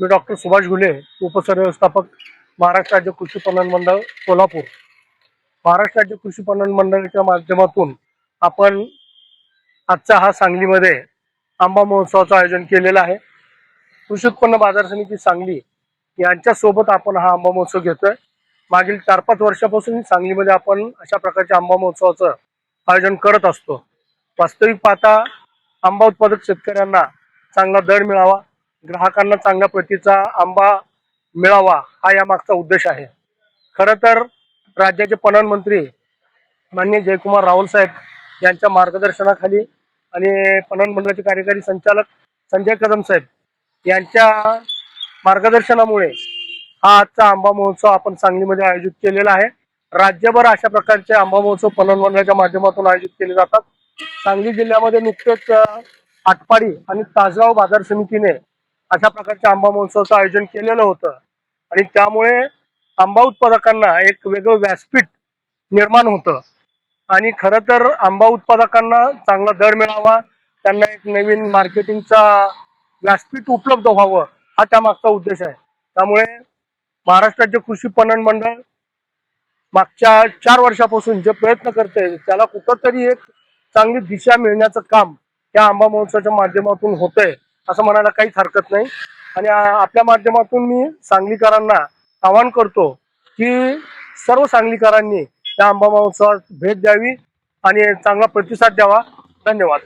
मी doctor Subhash Ghule उपसरव्यवस्थापक महाराष्ट्र राज्य कृषी पणन मंडळ कोल्हापूर महाराष्ट्र राज्य कृषी पणन मंडळाच्या माध्यमातून आपण आजचा हा सांगलीमध्ये आंबा महोत्सवाचं आयोजन केलेलं आहे. कृषी उत्पन्न बाजार समिती सांगली यांच्यासोबत आपण हा आंबा महोत्सव घेतोय. मागील चार पाच वर्षापासून सांगलीमध्ये आपण अशा प्रकारच्या आंबा महोत्सवाचं आयोजन करत असतो. वास्तविक पाहता आंबा उत्पादक शेतकऱ्यांना चांगला दर मिळावा. ग्राहकांना चांगल्या प्रतीचा आंबा मिळावा हा यामागचा उद्देश आहे. खरं तर राज्याचे पणन मंत्री माननीय जयकुमार रावल साहेब यांच्या मार्गदर्शनाखाली आणि पणन मंडळाचे कार्यकारी संचालक संजय कदम साहेब यांच्या मार्गदर्शनामुळे हा आजचा आंबा महोत्सव आपण सांगलीमध्ये आयोजित केलेला आहे. राज्यभर अशा प्रकारचे आंबा महोत्सव पणन मंडळाच्या माध्यमातून आयोजित केले जातात. सांगली जिल्ह्यामध्ये नुकतेच आटपाडी आणि तासगाव बाजार समितीने अशा प्रकारच्या आंबा महोत्सवाचं आयोजन केलेलं होतं. आणि त्यामुळे आंबा उत्पादकांना एक वेगळं व्यासपीठ निर्माण होतं. आणि खरं तर आंबा उत्पादकांना चांगला दर मिळावा त्यांना एक नवीन मार्केटिंगचा व्यासपीठ उपलब्ध व्हावं हा त्यामागचा उद्देश आहे. त्यामुळे महाराष्ट्राचे कृषी पणन मंडळ मागच्या चार वर्षापासून जे प्रयत्न करते त्याला कुठंतरी एक चांगली दिशा मिळण्याचं काम या आंबा महोत्सवाच्या माध्यमातून होतंय. असं म्हणायला काहीच हरकत नाही. आणि आपल्या माध्यमातून मी सांगलीकरांना आवाहन करतो की सर्व सांगलीकरांनी त्या आंबा महोत्सवात भेट द्यावी आणि चांगला प्रतिसाद द्यावा. धन्यवाद.